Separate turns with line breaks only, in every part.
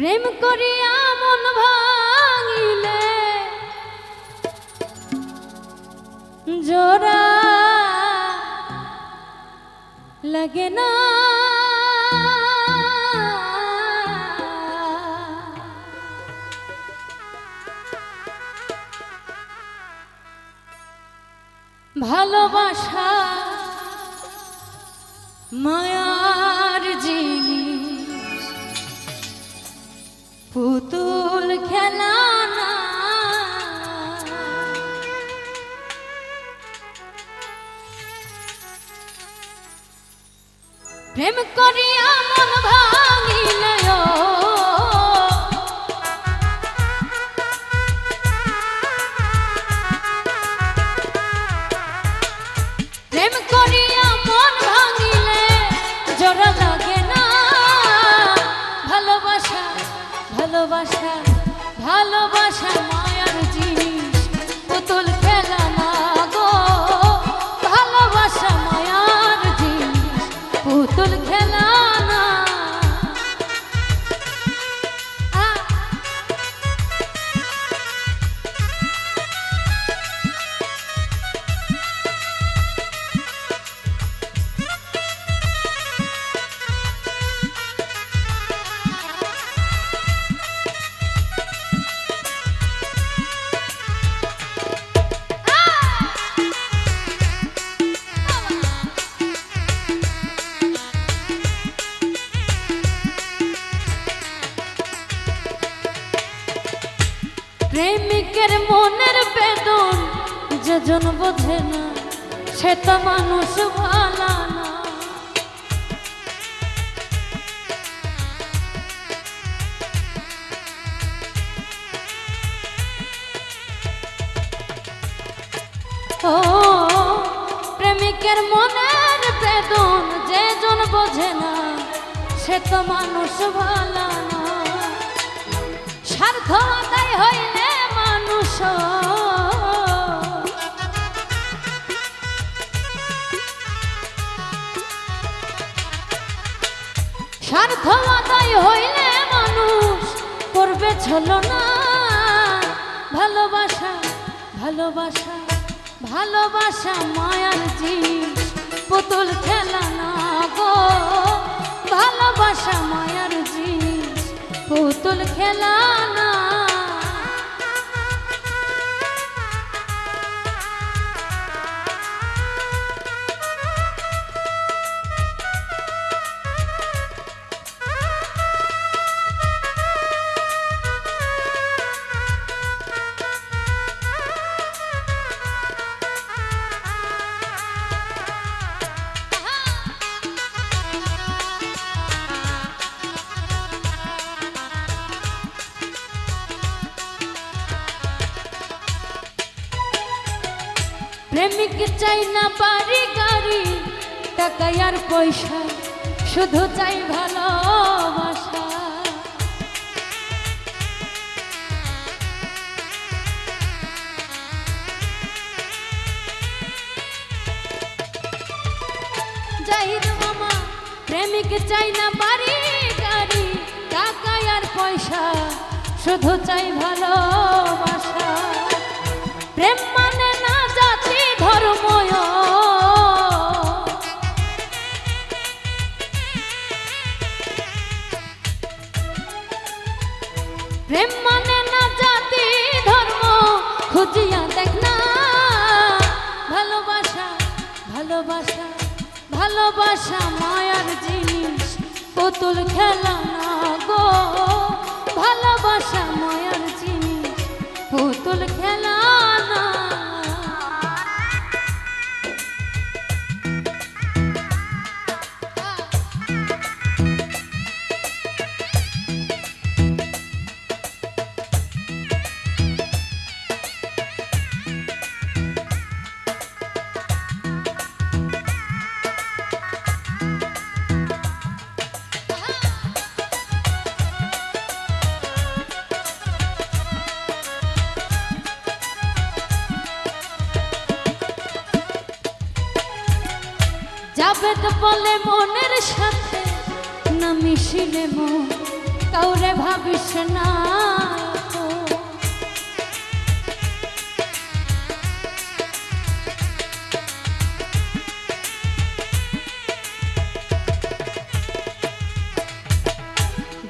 প্রেম করিয়া মন ভাঙিলে জোড়া লাগে না। ভালোবাসা মায়ার প্রেম করিয়া মন ভাঙিল ভাঙিলে লাগে না। ভালোবাসা ভালোবাসা ভালোবাসা মায়ার জিনিস, পুতুল খেলা না। যেজন বোঝে না, সে তো মানুষ ভালা না। ও, প্রেমিকের মনের বেদন যেজন বোঝে না, সে তো মানুষ ভালা না। স্বার্থ হইলে মানুষ করবে ছলো না ভালোবাসা ভালোবাসা ভালোবাসা মায়ার জিনিস। পুতুল খেলা না গো। ভালোবাসা মায়ার জিনিস। পুতুল খেলা না প্রেমিক চাই না বাড়ি গাড়ি টাকা আর পয়সা, শুধু চাই ভালোবাসা। জাহিদ মামা, প্রেমিক চাই না বাড়ি গাড়ি টাকা আর পয়সা, শুধু চাই ভালোবাসা। প্রেম প্রেম মানে না জাতি ধর্ম, খুঁজিয়া দেখ না। ভালোবাসা ভালোবাসা ভালোবাসা মায়ার জিনিস, পুতুল খেলা না গো। ভালোবাসা মায়ার জিনিস, পুতুল খেলা হাজেট বলে মনের সাথে না মিশিলে মন, কাউরে ভাবিস না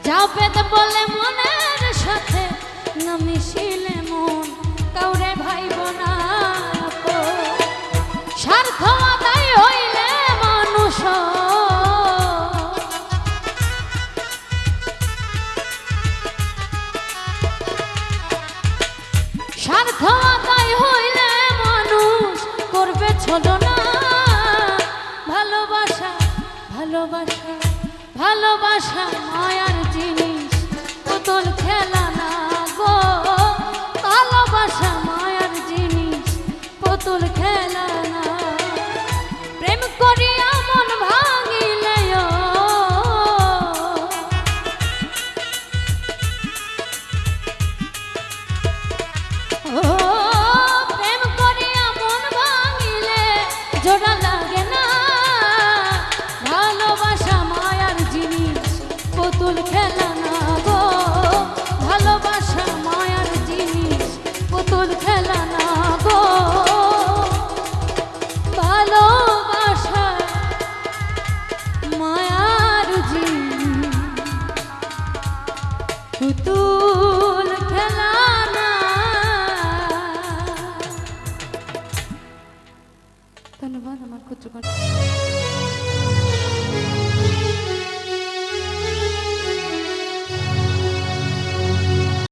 যাও বলে মনের সাথে না মিশিলে ভালোবাসা মায়ার জীবন ধন্যবাদ আমার ক্ষুদ্র